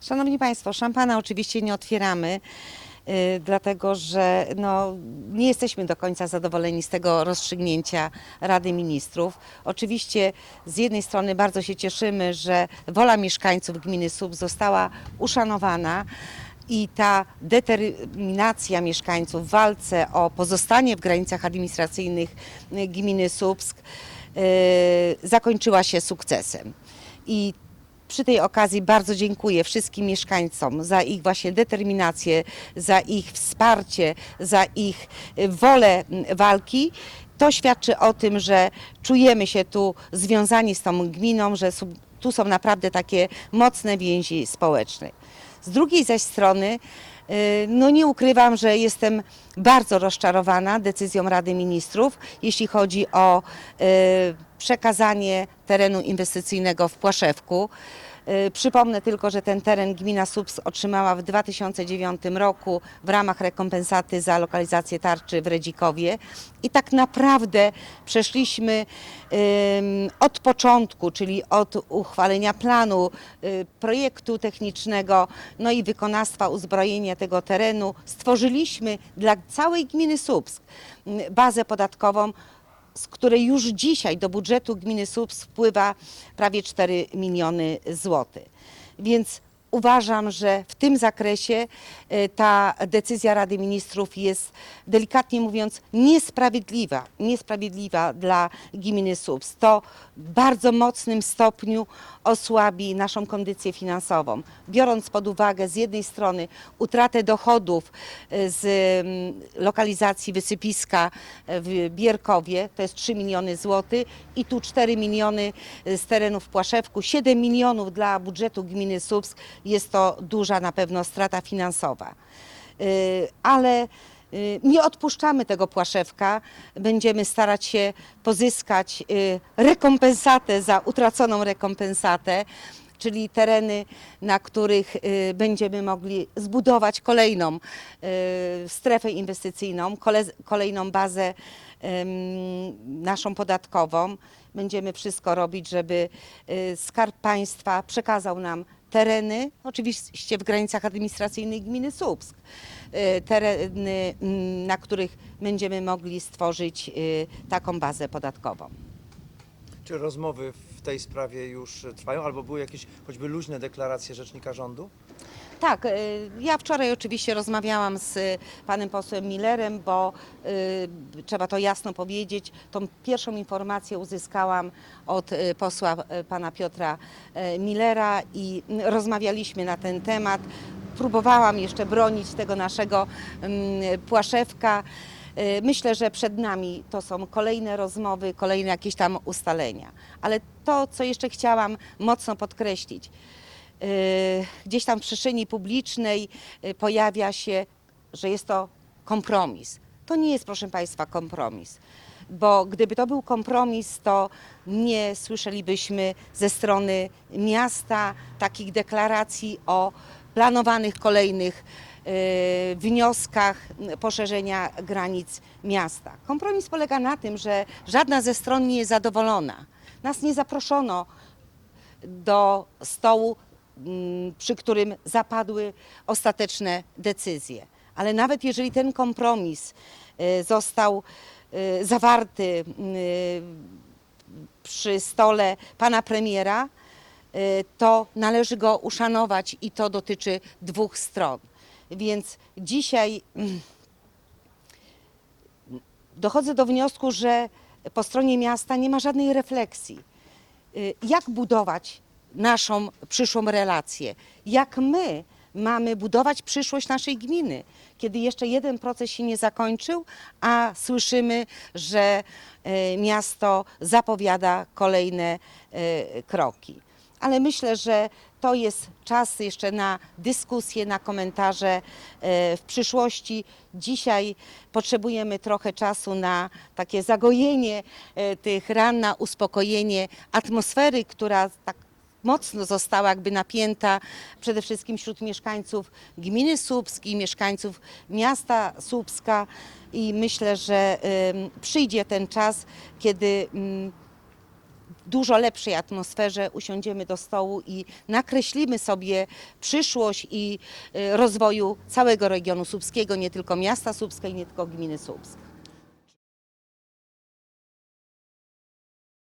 Szanowni Państwo, szampana oczywiście nie otwieramy, y, dlatego że no, nie jesteśmy do końca zadowoleni z tego rozstrzygnięcia Rady Ministrów. Oczywiście z jednej strony bardzo się cieszymy, że wola mieszkańców gminy Sub została uszanowana. I ta determinacja mieszkańców w walce o pozostanie w granicach administracyjnych y, gminy Słupsk y, zakończyła się sukcesem. I przy tej okazji bardzo dziękuję wszystkim mieszkańcom za ich właśnie determinację, za ich wsparcie, za ich y, wolę walki. To świadczy o tym, że czujemy się tu związani z tą gminą, że tu są naprawdę takie mocne więzi społeczne. Z drugiej zaś strony, no nie ukrywam, że jestem bardzo rozczarowana decyzją Rady Ministrów, jeśli chodzi o y, przekazanie terenu inwestycyjnego w Płaszewku. Y, Przypomnę tylko, że ten teren gmina Subs otrzymała w 2009 roku w ramach rekompensaty za lokalizację tarczy w Redzikowie. I tak naprawdę przeszliśmy od początku, czyli od uchwalenia planu, y, projektu technicznego, no i wykonawstwa uzbrojenia tego terenu, stworzyliśmy dla całej gminy Subsk y, bazę podatkową, z której już dzisiaj do budżetu gminy Słupsk wpływa prawie 4 miliony złotych. Więc uważam, że w tym zakresie e, ta decyzja Rady Ministrów jest delikatnie mówiąc niesprawiedliwa, niesprawiedliwa dla gminy Słupsk. To w bardzo mocnym stopniu osłabi naszą kondycję finansową. Biorąc pod uwagę z jednej strony utratę dochodów e, z mm, lokalizacji wysypiska e, w Bierkowie, to jest 3 miliony złotych i tu 4 miliony z terenów Płaszewku, 7 milionów dla budżetu gminy Słupsk, jest to duża na pewno strata finansowa. Y, Ale y, nie odpuszczamy tego Płaszewka, będziemy starać się pozyskać y, rekompensatę za utraconą rekompensatę, czyli tereny, na których będziemy mogli zbudować kolejną strefę inwestycyjną, kole, kolejną bazę naszą podatkową. Będziemy wszystko robić, żeby Skarb Państwa przekazał nam tereny, oczywiście w granicach administracyjnych gminy Słupsk, y, tereny, mm, na których będziemy mogli stworzyć y, taką bazę podatkową. Czy rozmowy w tej sprawie już trwają, albo były jakieś choćby luźne deklaracje rzecznika rządu? Tak, y, ja wczoraj oczywiście rozmawiałam z panem posłem Millerem, bo y, trzeba to jasno powiedzieć. Tą pierwszą informację uzyskałam od y, posła pana Piotra Millera i rozmawialiśmy na ten temat. Próbowałam jeszcze bronić tego naszego mm, płaszewka. Myślę, że przed nami to są kolejne rozmowy, kolejne jakieś tam ustalenia. Ale to, co jeszcze chciałam mocno podkreślić, gdzieś tam w przestrzeni publicznej y, pojawia się, że jest to kompromis. To nie jest, proszę Państwa, kompromis. Bo gdyby to był kompromis, to nie słyszelibyśmy ze strony miasta takich deklaracji o planowanych kolejnych y, wnioskach poszerzenia granic miasta. Kompromis polega na tym, że żadna ze stron nie jest zadowolona. Nas nie zaproszono do stołu, przy którym zapadły ostateczne decyzje. Ale nawet jeżeli ten kompromis y, został y, zawarty y, przy stole pana premiera, to należy go uszanować i to dotyczy dwóch stron. Więc dzisiaj mm, dochodzę do wniosku, że po stronie miasta nie ma żadnej refleksji jak budować naszą przyszłą relację, jak my mamy budować przyszłość naszej gminy, kiedy jeszcze jeden proces się nie zakończył, a słyszymy, że y, miasto zapowiada kolejne y, kroki. Ale myślę, że to jest czas jeszcze na dyskusję, na komentarze e, w przyszłości. Dzisiaj potrzebujemy trochę czasu na takie zagojenie e, tych ran, na uspokojenie atmosfery, która tak mocno została jakby napięta przede wszystkim wśród mieszkańców gminy Słupsk i mieszkańców miasta Słupska i myślę, że przyjdzie ten czas, kiedy mm, dużo lepszej atmosferze usiądziemy do stołu i nakreślimy sobie przyszłość i y, rozwoju całego regionu słupskiego, nie tylko miasta Słupska i nie tylko gminy Słupsk.